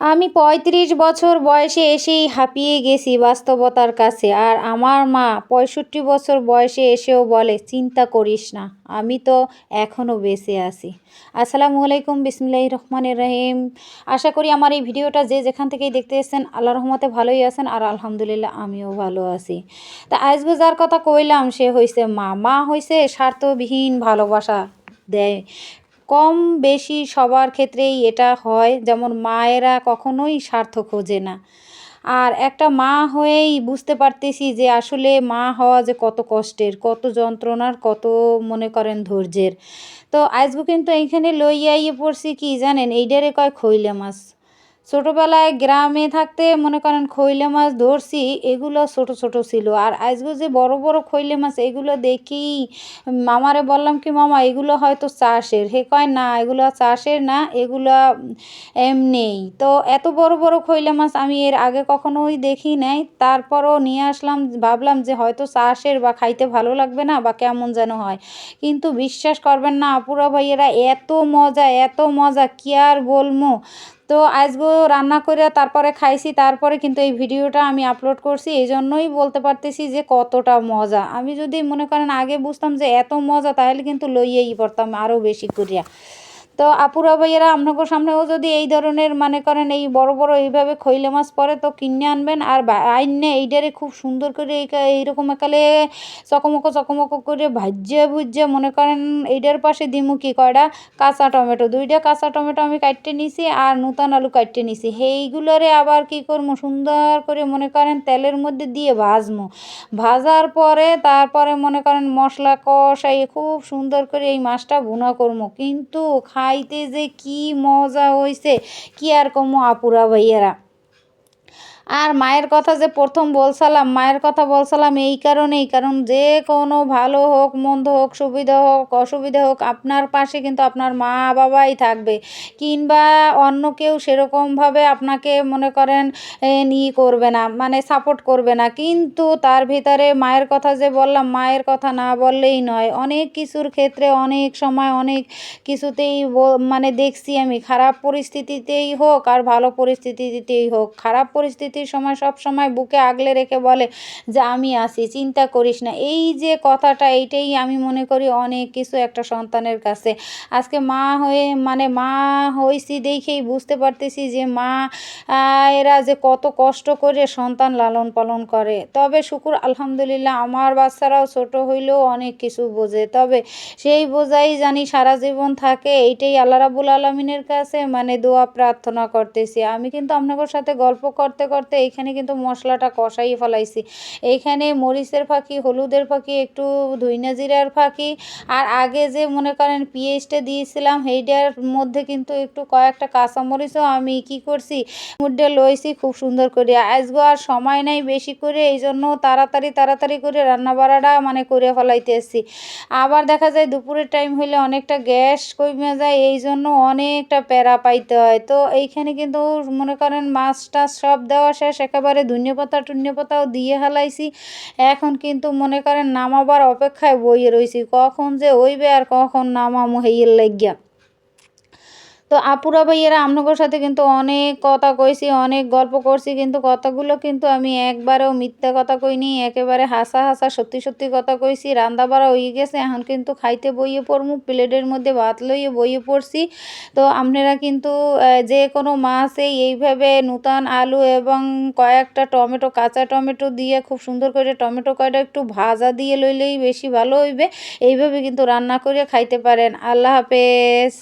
আমি পঁয়ত্রিশ বছর বয়সে এসেই হাঁপিয়ে গেছি বাস্তবতার কাছে। আর আমার মা পঁয়ষট্টি বছর বয়সে এসেও বলে, চিন্তা করিস না, আমি তো এখনও বেঁচে আছি। আসসালামু আলাইকুম বিসমিল্লাহ রহমানের রহিম। আশা করি আমার এই ভিডিওটা যে যেখান থেকেই দেখতে এসেছেন আল্লাহ রহমতে ভালোই আছেন আর আলহামদুলিল্লাহ আমিও ভালো আছি। তা আজকে যার কথা কইলাম, সে হয়েছে মা। মা হয়েছে স্বার্থবিহীন ভালোবাসা দেয়। কম বেশি সবার ক্ষেত্রেই এটা হয়, যেমন মায়েরা কখনোই স্বার্থ খোঁজে না। আর একটা মা হয়েই বুঝতে পারতেছি যে আসলে মা হওয়া যে কত কষ্টের, কত যন্ত্রণার, কত মনে করেন ধৈর্যের। তো আজকে তো এইখানে লইয়াইয়ে পড়ছি কি জানেন? এইডারে কয় খৈলে মাছ। ছোটোবেলায় গ্রামে থাকতে মনে করেন খৈলে মাছ ধরছি, এগুলো ছোট ছোট ছিল। আর আজকে যে বড় বড় খৈলে মাছ, এগুলো দেখি, মামারে বললাম কি, মামা, এগুলো হয়তো চাষের। হে কয়, না, এগুলো চাষের না, এগুলো এমনিই তো এত বড় বড় খৈলে মাছ আমি এর আগে কখনোই দেখি নাই। তারপরও নিয়ে আসলাম, ভাবলাম যে হয়তো চাষের বা খাইতে ভালো লাগবে না বা কেমন যেন হয়। কিন্তু বিশ্বাস করবেন না, আপুরা ভাইয়েরা, এত মজা এত মজা, কি আর বলব? তো আসব রান্না করে তারপরে খাইছি, তারপরে কিন্তু এই ভিডিওটা আমি আপলোড করছি, এই জন্যই বলতে পারতেছি যে কতটা মজা। আমি যদি মনে করেন আগে বুঝতাম যে এত মজা, তাহলে কিন্তু লইয়েই পড়তাম আরও বেশি করিয়া। তো আপুরা ভাইয়েরা, আপনাদের সামনেও যদি এই ধরনের মানে করেন এই বড় বড় এইভাবে খৈলে মাছ পরে তো কিনে আনবেন। আর আইনে এইটারে খুব সুন্দর করে এই এইরকম একালে চকমকো চকমকো করে ভাজ্যে ভুজ্যে মনে করেন এইটার পাশে দিমু কি কয়টা? কাঁচা টমেটো। দুইটা কাঁচা টমেটো আমি কাটতে নিছি আর নূতন আলু কাটতে নিছি। সেইগুলোরে আবার কি করব সুন্দর করে মনে করেন তেলের মধ্যে দিয়ে ভাজমো। ভাজার পরে তারপরে মনে করেন মশলা কষাই খুব সুন্দর করে এই মাছটা ভুনা করব কিন্তু খা খাইতে যে কি মজা হইছে কি আর কমো আপুরা ভাইয়েরা। আর মায়ের কথা যে প্রথম বলছিলাম মায়ের কথা বলছিলাম এই কারণেই। কারণ যে কোনো ভালো হোক, মন্দ হোক, সুবিধা হোক, অসুবিধা হোক, আপনার পাশে কিন্তু আপনার মা বাবাই থাকবে। কিংবা অন্য কেউ সেরকমভাবে আপনাকে মনে করেন ই করবে না মানে সাপোর্ট করবে না। কিন্তু তার ভিতরে মায়ের কথা যে বললাম, মায়ের কথা না বললেই নয়। অনেক কিছুর ক্ষেত্রে অনেক সময় অনেক কিছুতেই মানে দেখছি আমি, খারাপ পরিস্থিতিতেই হোক আর ভালো পরিস্থিতিতেই হোক। খারাপ পরিস্থিতি পরবর্তী সময় সব সময় বুকে আগলে রেখে বলে যে আমি আসি চিন্তা করিস না। এই যে কথাটা, এইটাই আমি মনে করি অনেক কিছু একটা সন্তানের কাছে। আজকে মা হয়ে মানে মা হয়েছি দেখেই বুঝতে পারতেছি যে মা এরা যে কত কষ্ট করে সন্তান লালন পালন করে। তবে শুকুর, আলহামদুলিল্লাহ, আমার বাচ্চারাও ছোট হইলেও অনেক কিছু বোঝে। তবে সেই বোঝাই জানি সারা জীবন থাকে, এইটাই আল্লাহ রাবুল আলমিনের কাছে মানে দোয়া প্রার্থনা করতেছি। আমি কিন্তু আপনাদের সাথে গল্প করতে করতে করতে এইখানে কিন্তু মশলাটা কষাই ফেলাইছি। এইখানে মরিচের ফাঁকি, হলুদের ফাঁকি, একটু ধইনা জিরার ফাঁকি, আর আগে যে মনে করেন পিঁয়াজটা দিয়েছিলাম, সেইটার মধ্যে কিন্তু একটু কয়েকটা কাঁচামরিচও আমি কি করছি মুডে লইছি খুব সুন্দর করে। আজগো আর সময় নাই বেশি করে এই জন্য তাড়াতাড়ি তাড়াতাড়ি করে রান্না বাড়াটা মানে করে ফেলাইতে এসছি আবার দেখা যায় দুপুরের টাইম হইলে অনেকটা গ্যাস কমে যায় এই জন্য অনেকটা প্যারা পাইতে হয়। তো এইখানে কিন্তু মনে করেন মাছ টাছ সব দেওয়া শেষ একেবারে ধনিয়া টুন্যপাতাও দিয়ে হেলাইছি। এখন কিন্তু মনে করেন নামাবার অপেক্ষায় বইয়ে রয়েছি কখন যে হইবে আর কখন নামামো হেইয়ের লাগিয়া। তো আপুরা ভাইয়েরা আপনাদের সাথে কিন্তু অনেক কথা কইছি, অনেক গল্প করছি, কিন্তু কথাগুলো কিন্তু আমি একবারেও মিথ্যা কথা কইনি, একেবারে হাসা হাসা সত্যি সত্যি কথা কইছি। রান্না বাড়া হয়ে গেছে, এখন কিন্তু খাইতে বইয়ে পড়মু, প্লেটের মধ্যে ভাত লইয়ে বইয়ে পড়ছি। তো আপনারা কিন্তু যে কোনো মাছে এইভাবে নূতন আলু এবং কয়েকটা টমেটো, কাঁচা টমেটো দিয়ে খুব সুন্দর করে টমেটো কয়টা একটু ভাজা দিয়ে লইলেই বেশি ভালো হইবে। এইভাবে কিন্তু রান্না করে খাইতে পারেন। আল্লাহ হাফেজ।